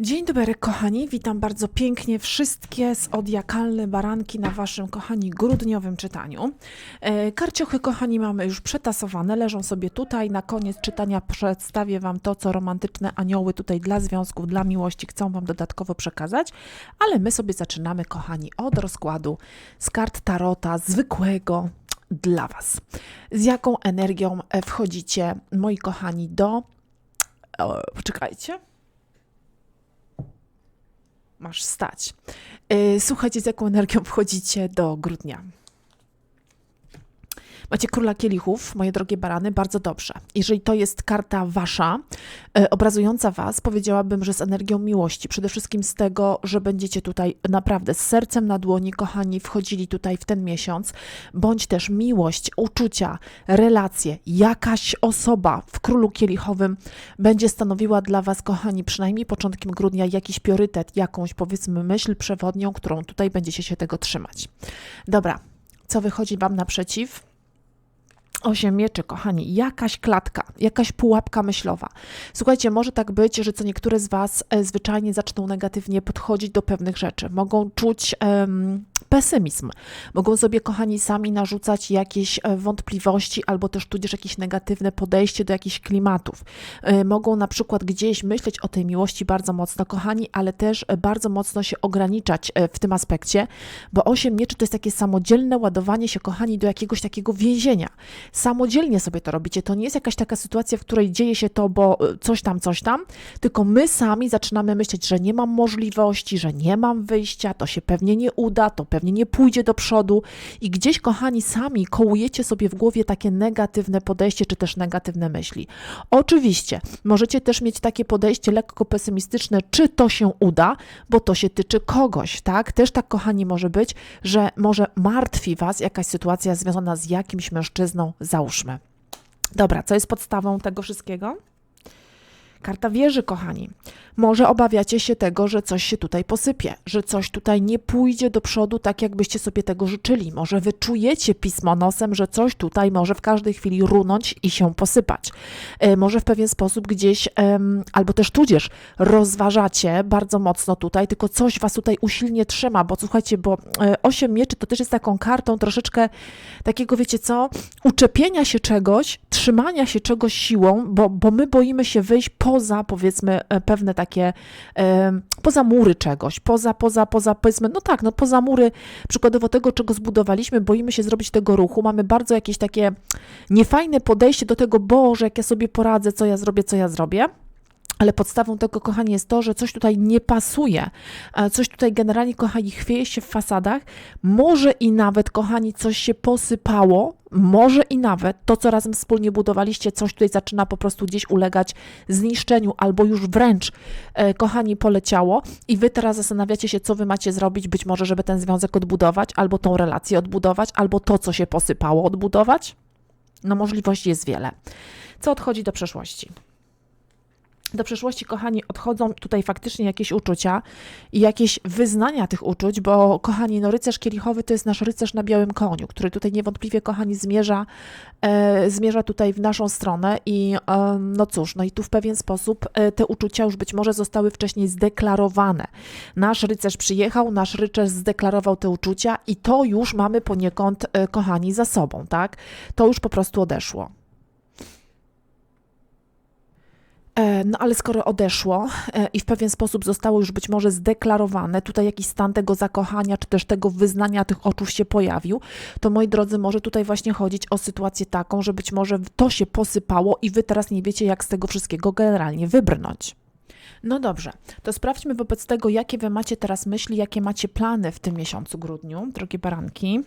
Dzień dobry, kochani. Witam bardzo pięknie wszystkie zodiakalne baranki na waszym, kochani, grudniowym czytaniu. E, Karciochy, kochani, mamy już przetasowane, leżą sobie tutaj. Na koniec czytania przedstawię wam to, co romantyczne anioły tutaj dla związków, dla miłości chcą wam dodatkowo przekazać, ale my sobie zaczynamy, kochani, od rozkładu z kart Tarota zwykłego dla was. Z jaką energią e, wchodzicie, moi kochani, do... O, poczekajcie masz stać. Yy, Słuchajcie, z jaką energią wchodzicie do grudnia. Macie króla kielichów, moje drogie barany, bardzo dobrze. Jeżeli to jest karta wasza, e, obrazująca was, powiedziałabym, że z energią miłości. Przede wszystkim z tego, że będziecie tutaj naprawdę z sercem na dłoni, kochani, wchodzili tutaj w ten miesiąc, bądź też miłość, uczucia, relacje, jakaś osoba w królu kielichowym będzie stanowiła dla was, kochani, przynajmniej początkiem grudnia jakiś priorytet, jakąś powiedzmy myśl przewodnią, którą tutaj będziecie się tego trzymać. Dobra, co wychodzi wam naprzeciw? Osiem mieczy, kochani, jakaś klatka, jakaś pułapka myślowa. Słuchajcie, może tak być, że co niektóre z Was e, zwyczajnie zaczną negatywnie podchodzić do pewnych rzeczy. Mogą czuć em, pesymizm. Mogą sobie, kochani, sami narzucać jakieś e, wątpliwości albo też tudzież jakieś negatywne podejście do jakichś klimatów. E, Mogą na przykład gdzieś myśleć o tej miłości bardzo mocno, kochani, ale też bardzo mocno się ograniczać w tym aspekcie, bo osiem mieczy to jest takie samodzielne ładowanie się, kochani, do jakiegoś takiego więzienia. Samodzielnie sobie to robicie. To nie jest jakaś taka sytuacja, w której dzieje się to, bo e, coś tam, coś tam, tylko my sami zaczynamy myśleć, że nie mam możliwości, że nie mam wyjścia, to się pewnie nie uda, to pewnie nie pójdzie do przodu i gdzieś, kochani, sami kołujecie sobie w głowie takie negatywne podejście, czy też negatywne myśli. Oczywiście, możecie też mieć takie podejście lekko pesymistyczne, czy to się uda, bo to się tyczy kogoś, tak? Też tak, kochani, może być, że może martwi Was jakaś sytuacja związana z jakimś mężczyzną, załóżmy. Dobra, co jest podstawą tego wszystkiego? Karta wieży, kochani. Może obawiacie się tego, że coś się tutaj posypie, że coś tutaj nie pójdzie do przodu tak, jakbyście sobie tego życzyli. Może wyczujecie pismo nosem, że coś tutaj może w każdej chwili runąć i się posypać. E, może w pewien sposób gdzieś, albo też tudzież rozważacie bardzo mocno tutaj, tylko coś was tutaj usilnie trzyma, bo słuchajcie, bo e, osiem mieczy to też jest taką kartą troszeczkę takiego, wiecie co, uczepienia się czegoś, trzymania się czegoś siłą, bo, bo my boimy się wyjść poza, powiedzmy, e, pewne takie, e, poza mury czegoś, poza, poza, poza, powiedzmy, no tak, no poza mury przykładowo tego, czego zbudowaliśmy, boimy się zrobić tego ruchu, mamy bardzo jakieś takie niefajne podejście do tego, Boże, jak ja sobie poradzę, co ja zrobię, co ja zrobię. Ale podstawą tego, kochani, jest to, że coś tutaj nie pasuje. E, Coś tutaj generalnie, kochani, chwieje się w fasadach. Może i nawet, kochani, coś się posypało. Może i nawet to, co razem wspólnie budowaliście, coś tutaj zaczyna po prostu gdzieś ulegać zniszczeniu, albo już wręcz, e, kochani, poleciało. I wy teraz zastanawiacie się, co wy macie zrobić, być może, żeby ten związek odbudować, albo tą relację odbudować, albo to, co się posypało, odbudować. No, możliwości jest wiele. Co odchodzi do przeszłości? Do przeszłości, kochani, odchodzą tutaj faktycznie jakieś uczucia i jakieś wyznania tych uczuć, bo, kochani, no rycerz kielichowy to jest nasz rycerz na białym koniu, który tutaj niewątpliwie, kochani, zmierza, e, zmierza tutaj w naszą stronę i e, no cóż, no i tu w pewien sposób e, te uczucia już być może zostały wcześniej zdeklarowane. Nasz rycerz przyjechał, nasz rycerz zdeklarował te uczucia i to już mamy poniekąd, e, kochani, za sobą, tak? To już po prostu odeszło. E, No ale skoro odeszło e, i w pewien sposób zostało już być może zdeklarowane, tutaj jakiś stan tego zakochania, czy też tego wyznania tych oczu się pojawił, to moi drodzy, może tutaj właśnie chodzić o sytuację taką, że być może to się posypało i wy teraz nie wiecie, jak z tego wszystkiego generalnie wybrnąć. No dobrze, to sprawdźmy wobec tego, jakie wy macie teraz myśli, jakie macie plany w tym miesiącu grudniu, drogie baranki.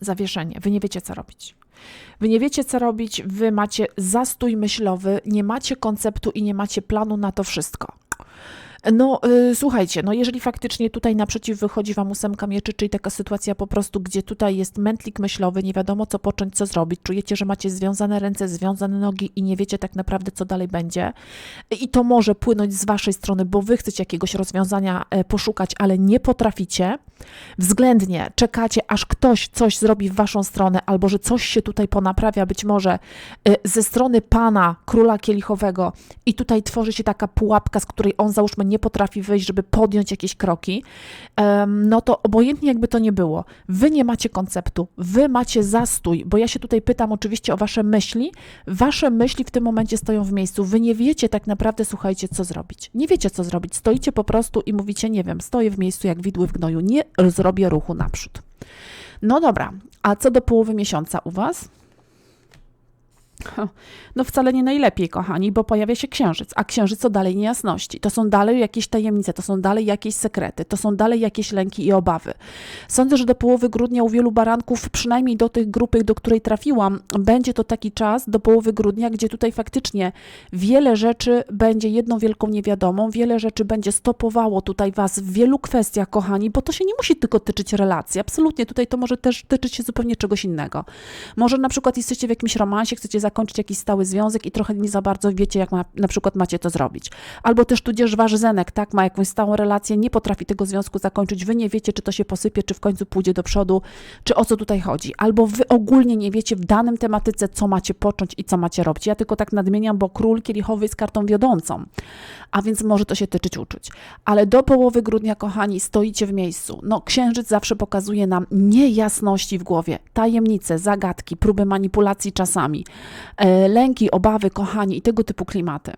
Zawieszenie, wy nie wiecie, co robić. Wy nie wiecie, co robić, wy macie zastój myślowy, nie macie konceptu i nie macie planu na to wszystko. No, y, słuchajcie, no jeżeli faktycznie tutaj naprzeciw wychodzi wam ósemka mieczy, czyli taka sytuacja po prostu, gdzie tutaj jest mętlik myślowy, nie wiadomo co począć, co zrobić, czujecie, że macie związane ręce, związane nogi i nie wiecie tak naprawdę, co dalej będzie. I to może płynąć z waszej strony, bo wy chcecie jakiegoś rozwiązania e, poszukać, ale nie potraficie. Względnie czekacie, aż ktoś coś zrobi w waszą stronę, albo że coś się tutaj ponaprawia, być może y, ze strony pana, króla kielichowego, i tutaj tworzy się taka pułapka, z której on załóżmy nie potrafi wyjść, żeby podjąć jakieś kroki, no to obojętnie jakby to nie było, wy nie macie konceptu, wy macie zastój, bo ja się tutaj pytam oczywiście o wasze myśli, wasze myśli w tym momencie stoją w miejscu, wy nie wiecie tak naprawdę, słuchajcie, co zrobić. Nie wiecie, co zrobić, stoicie po prostu i mówicie, nie wiem, stoję w miejscu jak widły w gnoju, nie zrobię ruchu naprzód. No dobra, a co do połowy miesiąca u was? No wcale nie najlepiej, kochani, bo pojawia się księżyc, a księżyc to dalej niejasności. To są dalej jakieś tajemnice, to są dalej jakieś sekrety, to są dalej jakieś lęki i obawy. Sądzę, że do połowy grudnia u wielu baranków, przynajmniej do tych grupy, do której trafiłam, będzie to taki czas do połowy grudnia, gdzie tutaj faktycznie wiele rzeczy będzie jedną wielką niewiadomą, wiele rzeczy będzie stopowało tutaj was w wielu kwestiach, kochani, bo to się nie musi tylko tyczyć relacji. Absolutnie, tutaj to może też tyczyć się zupełnie czegoś innego. Może na przykład jesteście w jakimś romansie, chcecie zakończyć jakiś stały związek i trochę nie za bardzo wiecie, jak ma, na przykład macie to zrobić. Albo też tudzież wasz zenek, tak, ma jakąś stałą relację, nie potrafi tego związku zakończyć, wy nie wiecie, czy to się posypie, czy w końcu pójdzie do przodu, czy o co tutaj chodzi. Albo wy ogólnie nie wiecie w danym tematyce, co macie począć i co macie robić. Ja tylko tak nadmieniam, bo król kielichowy jest kartą wiodącą, a więc może to się tyczyć uczuć. Ale do połowy grudnia, kochani, stoicie w miejscu. No, księżyc zawsze pokazuje nam niejasności w głowie, tajemnice, zagadki, próby manipulacji czasami, lęki, obawy, kochani i tego typu klimaty.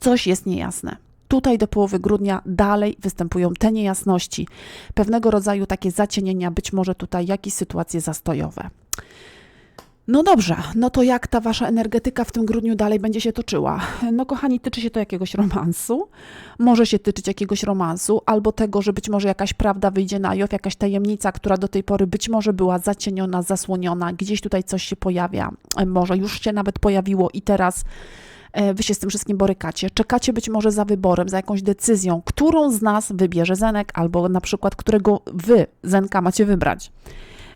Coś jest niejasne. Tutaj do połowy grudnia dalej występują te niejasności, pewnego rodzaju takie zacienienia, być może tutaj jakieś sytuacje zastojowe. No dobrze, no to jak ta wasza energetyka w tym grudniu dalej będzie się toczyła? No kochani, tyczy się to jakiegoś romansu, może się tyczyć jakiegoś romansu, albo tego, że być może jakaś prawda wyjdzie na jaw, jakaś tajemnica, która do tej pory być może była zacieniona, zasłoniona, gdzieś tutaj coś się pojawia, może już się nawet pojawiło i teraz e, wy się z tym wszystkim borykacie. Czekacie być może za wyborem, za jakąś decyzją, którą z nas wybierze Zenek, albo na przykład którego wy, Zenka, macie wybrać.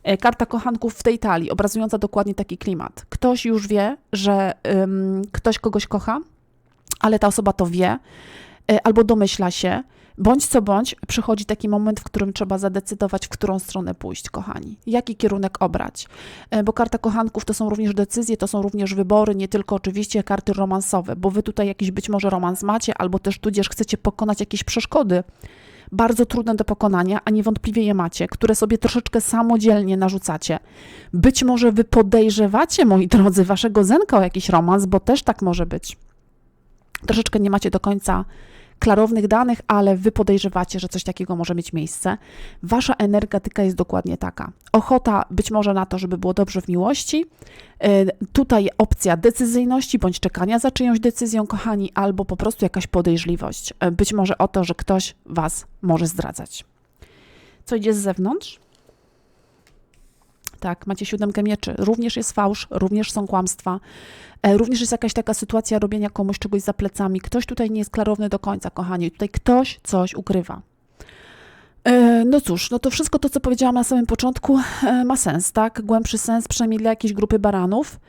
E, Karta kochanków w tej talii, obrazująca dokładnie taki klimat. Ktoś już wie, że ym, ktoś kogoś kocha, ale ta osoba to wie, y, albo domyśla się. Bądź co bądź, przychodzi taki moment, w którym trzeba zadecydować, w którą stronę pójść, kochani. Jaki kierunek obrać. E, Bo karta kochanków to są również decyzje, to są również wybory, nie tylko oczywiście karty romansowe, bo wy tutaj jakiś być może romans macie, albo też tudzież chcecie pokonać jakieś przeszkody, bardzo trudne do pokonania, a niewątpliwie je macie, które sobie troszeczkę samodzielnie narzucacie. Być może wy podejrzewacie, moi drodzy, waszego zenka o jakiś romans, bo też tak może być. Troszeczkę nie macie do końca klarownych danych, ale wy podejrzewacie, że coś takiego może mieć miejsce. Wasza energetyka jest dokładnie taka. Ochota być może na to, żeby było dobrze w miłości. E, Tutaj opcja decyzyjności bądź czekania za czyjąś decyzją, kochani, albo po prostu jakaś podejrzliwość. E, Być może o to, że ktoś was może zdradzać. Co idzie z zewnątrz? Tak, macie siódemkę mieczy. Również jest fałsz, również są kłamstwa. E, Również jest jakaś taka sytuacja robienia komuś czegoś za plecami. Ktoś tutaj nie jest klarowny do końca, kochani. Tutaj ktoś coś ukrywa. E, No cóż, no to wszystko to, co powiedziałam na samym początku, e, ma sens, tak? Głębszy sens, przynajmniej dla jakiejś grupy baranów,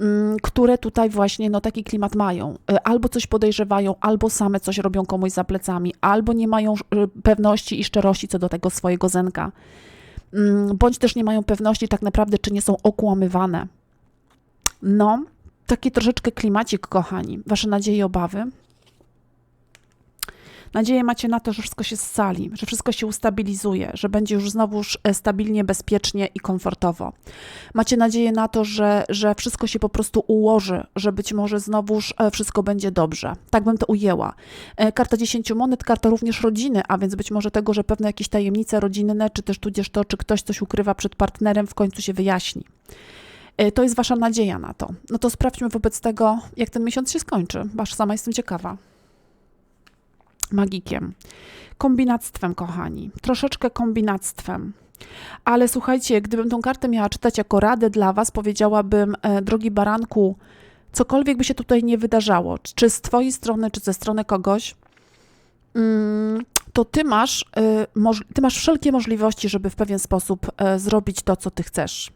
mm, które tutaj właśnie no, taki klimat mają. Albo coś podejrzewają, albo same coś robią komuś za plecami, albo nie mają pewności i szczerości co do tego swojego zenka. Mm, Bądź też nie mają pewności tak naprawdę, czy nie są okłamywane. No, taki troszeczkę klimacik, kochani. Wasze nadzieje obawy. Nadzieję macie na to, że wszystko się scali, że wszystko się ustabilizuje, że będzie już znowuż e, stabilnie, bezpiecznie i komfortowo. Macie nadzieję na to, że, że wszystko się po prostu ułoży, że być może znowuż e, wszystko będzie dobrze. Tak bym to ujęła. E, Karta 10 monet, karta również rodziny, a więc być może tego, że pewne jakieś tajemnice rodzinne, czy też tudzież to, czy ktoś coś ukrywa przed partnerem, w końcu się wyjaśni. To jest wasza nadzieja na to. No to sprawdźmy wobec tego, jak ten miesiąc się skończy, aż sama jestem ciekawa. Magikiem. Kombinactwem, kochani. Troszeczkę kombinactwem. Ale słuchajcie, gdybym tą kartę miała czytać jako radę dla was, powiedziałabym, e, drogi baranku, cokolwiek by się tutaj nie wydarzało, czy z twojej strony, czy ze strony kogoś, mm, to ty masz, moż- ty masz wszelkie możliwości, żeby w pewien sposób e, zrobić to, co ty chcesz.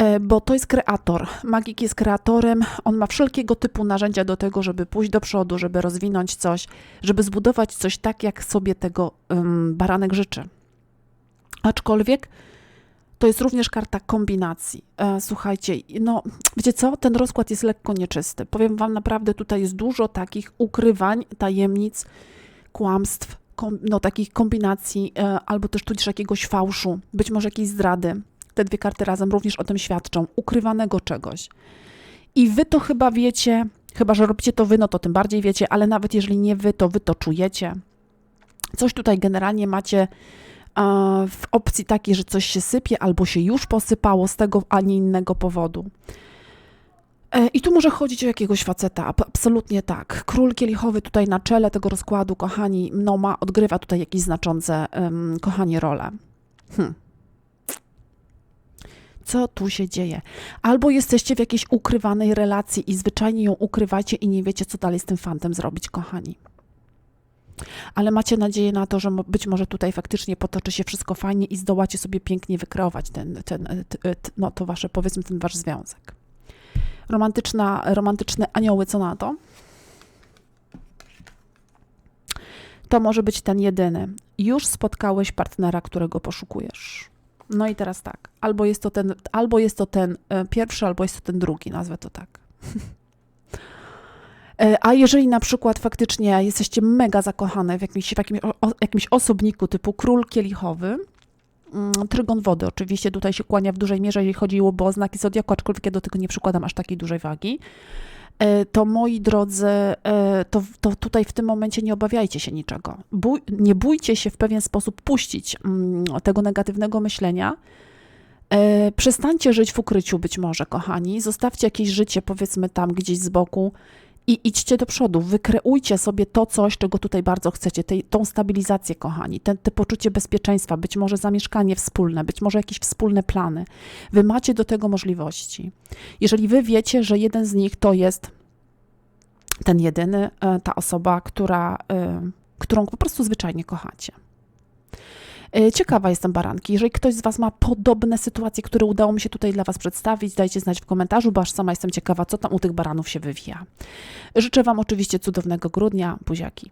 E, Bo to jest kreator. Magik jest kreatorem. On ma wszelkiego typu narzędzia do tego, żeby pójść do przodu, żeby rozwinąć coś, żeby zbudować coś tak, jak sobie tego ym, baranek życzy. Aczkolwiek to jest również karta kombinacji. E, słuchajcie, no wiecie co, ten rozkład jest lekko nieczysty. Powiem Wam naprawdę, tutaj jest dużo takich ukrywań, tajemnic, kłamstw, kom, no takich kombinacji, e, albo też tudzież jakiegoś fałszu, być może jakiejś zdrady. Te dwie karty razem również o tym świadczą, ukrywanego czegoś. I Wy to chyba wiecie, chyba że robicie to Wy, no to tym bardziej wiecie, ale nawet jeżeli nie Wy, to Wy to czujecie. Coś tutaj generalnie macie w opcji takiej, że coś się sypie albo się już posypało z tego, a nie innego powodu. E, I tu może chodzić o jakiegoś faceta, absolutnie tak. Król kielichowy tutaj na czele tego rozkładu, kochani, no ma, odgrywa tutaj jakieś znaczące, um, kochani, role. Hm. Co tu się dzieje? Albo jesteście w jakiejś ukrywanej relacji i zwyczajnie ją ukrywacie i nie wiecie, co dalej z tym fantem zrobić, kochani ale macie nadzieję na to, że być może tutaj faktycznie potoczy się wszystko fajnie i zdołacie sobie pięknie wykreować ten, ten, no to wasze, powiedzmy, ten wasz związek. Romantyczna, romantyczne anioły, co na to? To może być ten jedyny. Już spotkałeś partnera, którego poszukujesz. No i teraz tak, albo jest to ten, albo jest to ten e, pierwszy, albo jest to ten drugi, nazwę to tak. E, a jeżeli na przykład faktycznie jesteście mega zakochane w jakimś, w o, jakimś osobniku typu król kielichowy, mm, Trygon wody oczywiście tutaj się kłania w dużej mierze, jeżeli chodziłoby o znaki zodiaku, aczkolwiek ja do tego nie przykładam aż takiej dużej wagi. E, to moi drodzy, e, to, to tutaj w tym momencie nie obawiajcie się niczego. Bój, nie bójcie się w pewien sposób puścić mm, tego negatywnego myślenia. Przestańcie żyć w ukryciu być może, kochani. Zostawcie jakieś życie, powiedzmy tam gdzieś z boku i idźcie do przodu, wykreujcie sobie to coś, czego tutaj bardzo chcecie, tej, tą stabilizację, kochani, te, te poczucie bezpieczeństwa, być może zamieszkanie wspólne, być może jakieś wspólne plany. Wy macie do tego możliwości. Jeżeli wy wiecie, że jeden z nich to jest ten jedyny, e, ta osoba, która, e, którą po prostu zwyczajnie kochacie. E, ciekawa jestem baranki. Jeżeli ktoś z Was ma podobne sytuacje, które udało mi się tutaj dla Was przedstawić, dajcie znać w komentarzu, bo aż sama jestem ciekawa, co tam u tych baranów się wywija. Życzę Wam oczywiście cudownego grudnia. Buziaki.